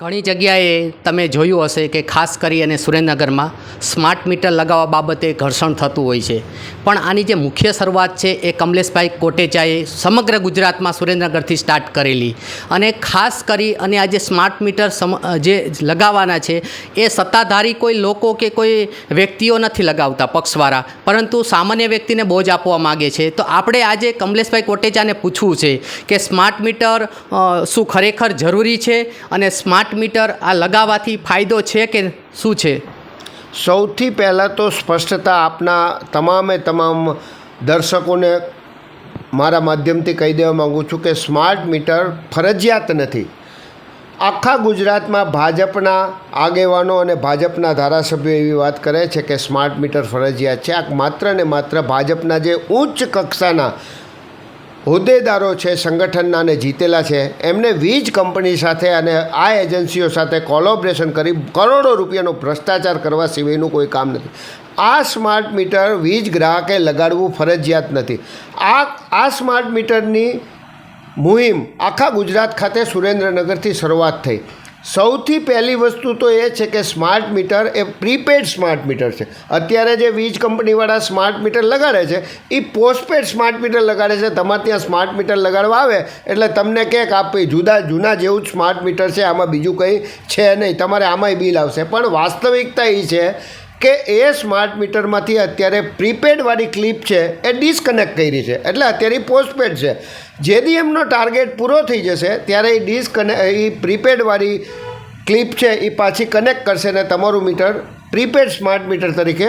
ઘણી જગ્યાએ તમે જોયું હશે કે ખાસ કરી અને સુરેન્દ્રનગરમાં સ્માર્ટ મીટર લગાવવા બાબતે ઘર્ષણ થતું હોય છે. પણ આની જે મુખ્ય શરૂઆત છે એ કમલેશભાઈ કોટેચાએ સમગ્ર ગુજરાતમાં સુરેન્દ્રનગરથી સ્ટાર્ટ કરેલી. અને ખાસ કરી અને આ જે સ્માર્ટ મીટર સમ જે લગાવવાના છે, એ સત્તાધારી કોઈ લોકો કે કોઈ વ્યક્તિઓ નથી લગાવતા પક્ષવાળા. પરંતુ સામાન્ય વ્યક્તિને બોજ આપવા માગે છે. તો આપણે આજે કમલેશભાઈ કોટેચાને પૂછવું છે કે સ્માર્ટ મીટર શું ખરેખર જરૂરી છે અને સ્માર્ટ મીટર આ લગાવવાથી ફાયદો છે કે શું છે? સૌથી પહેલાં તો સ્પષ્ટતા આપના તમામે તમામ દર્શકોને મારા માધ્યમથી કહી દેવા માગું છું કે સ્માર્ટ મીટર ફરજિયાત નથી. આખા ગુજરાતમાં ભાજપના આગેવાનો અને ભાજપના ધારાસભ્યો એવી વાત કરે છે કે સ્માર્ટ મીટર ફરજિયાત છે. આ માત્ર ને માત્ર ભાજપના જે ઉચ્ચ કક્ષાના હોદ્દેદારો છે સંગઠનના અને જીતેલા છે. એમને વીજ કંપની સાથે અને આ એજન્સીઓ સાથે કોલોબરેશન કરી કરોડો રૂપિયાનો ભ્રષ્ટાચાર કરવા સિવાયનું કોઈ કામ નથી. આ સ્માર્ટ મીટર વીજ ગ્રાહકે લગાડવું ફરજિયાત નથી. આ આ સ્માર્ટ મીટરની મુહિમ આખા ગુજરાત ખાતે સુરેન્દ્રનગરથી શરૂઆત થઈ. સૌથી પહેલી વસ્તુ તો એ છે કે સ્માર્ટ મીટર એ પ્રીપેડ સ્માર્ટ મીટર છે. અત્યારે જે વીજ કંપનીવાળા સ્માર્ટ મીટર લગાડે છે એ પોસ્ટપેડ સ્માર્ટ મીટર લગાડે છે. તમારે ત્યાં સ્માર્ટ મીટર લગાડવા આવે, એટલે તમને કહે કે આ જુદા જૂના જેવું જ સ્માર્ટ મીટર છે, આમાં બીજું કંઈ છે નહીં. તમારે આમાંય બિલ આવશે. પણ વાસ્તવિકતા એ છે કે એ સ્માર્ટ મીટરમાંથી અત્યારે પ્રીપેડવાળી ક્લિપ છે એ ડિસ્કનેક્ટ કરી છે. એટલે અત્યારે પોસ્ટપેડ છે. જેથી એમનો ટાર્ગેટ પૂરો થઈ જશે, ત્યારે એ ડિસ્કને, એ પ્રીપેડવાળી ક્લિપ છે એ પાછી કનેક્ટ કરશે ને તમારું મીટર પ્રીપેડ સ્માર્ટ મીટર તરીકે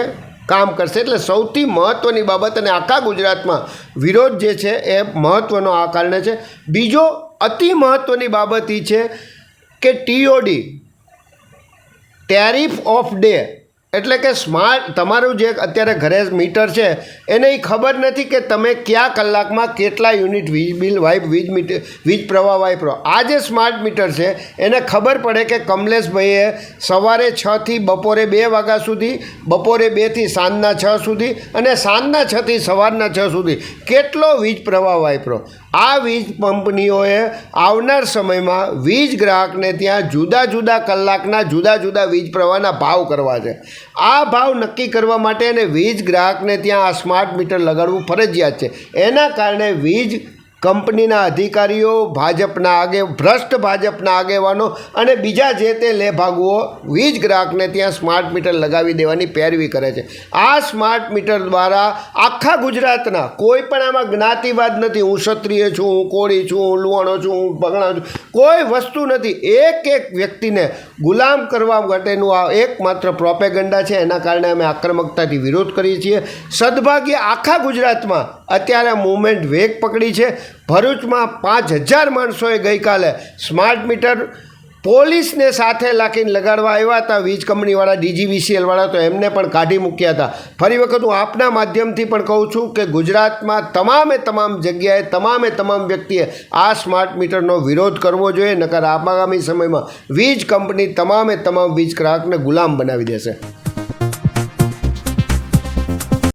કામ કરશે. એટલે સૌથી મહત્ત્વની બાબત અને આખા ગુજરાતમાં વિરોધ જે છે એ મહત્ત્વનો આ કારણે છે. બીજો અતિ મહત્ત્વની બાબત એ છે કે ટીઓડી ટેરિફ ઓફ ડે એટલે કે સ્માર્ટ, તમારું જે અત્યારે ઘરે મીટર છે, એને ખબર નથી કે તમે કયા કલાકમાં કેટલા યુનિટ વીજ બિલ, વાઇપ વીજ મીટર વીજ પ્રવાહ વાપરો આ જે સ્માર્ટ મીટર છે, એને ખબર પડે કે કમલેશભાઈએ સવારે છથી બપોરે બે વાગ્યા સુધી, બપોરે બેથી સાંજના છ સુધી અને સાંજના છથી સવારના છ સુધી કેટલો વીજ પ્રવાહ વાપરો આ વીજ કંપનીઓએ આવનાર સમયમાં વીજ ગ્રાહકને ત્યાં જુદા જુદા કલાકના જુદા જુદા વીજ પ્રવાહના ભાવ કરવા છે. આ ભાવ નક્કી કરવા માટે અને વીજ ગ્રાહકને ત્યાં આ સ્માર્ટ મીટર લગાડવું ફરજિયાત છે. એના કારણે વીજ કંપનીના અધિકારીઓ, ભાજપના આગે, ભ્રષ્ટ ભાજપના આગેવાનો અને બીજા જે તે લેભાગુઓ વીજ ગ્રાહકને ત્યાં સ્માર્ટ મીટર લગાવી દેવાની પેરવી કરે છે. આ સ્માર્ટ મીટર દ્વારા આખા ગુજરાતના કોઈ પણ આમાં જ્ઞાતિવાદ નથી. હું ક્ષત્રિય છું, હું કોળી છું, હું લુવાણો છું, હું બગણા છું. કોઈ વસ્તુ નથી. એક એક વ્યક્તિને ગુલામ કરવા માટેનું આ એકમાત્ર પ્રોપેગંડા છે. એના કારણે અમે આક્રમકતાથી વિરોધ કરીએ છીએ. સદભાગ્ય આખા ગુજરાતમાં અત્યારે મૂવમેન્ટ વેગ પકડી છે. ભરૂચમાં પાંચ હજાર માણસોએ ગઈકાલે સ્માર્ટ મીટર પોલીસને સાથે લાખીને લગાડવા આવ્યા હતા. વીજ કંપનીવાળા ડીજીવીસીએલવાળા તો એમને પણ કાઢી મૂક્યા હતા. ફરી વખત હું આપના માધ્યમથી પણ કહું છું કે ગુજરાતમાં તમામે તમામ જગ્યાએ તમામે તમામ વ્યક્તિએ આ સ્માર્ટ મીટરનો વિરોધ કરવો જોઈએ, નકર આગામી સમયમાં વીજ કંપની તમામે તમામ વીજ ગ્રાહકને ગુલામ બનાવી દેશે.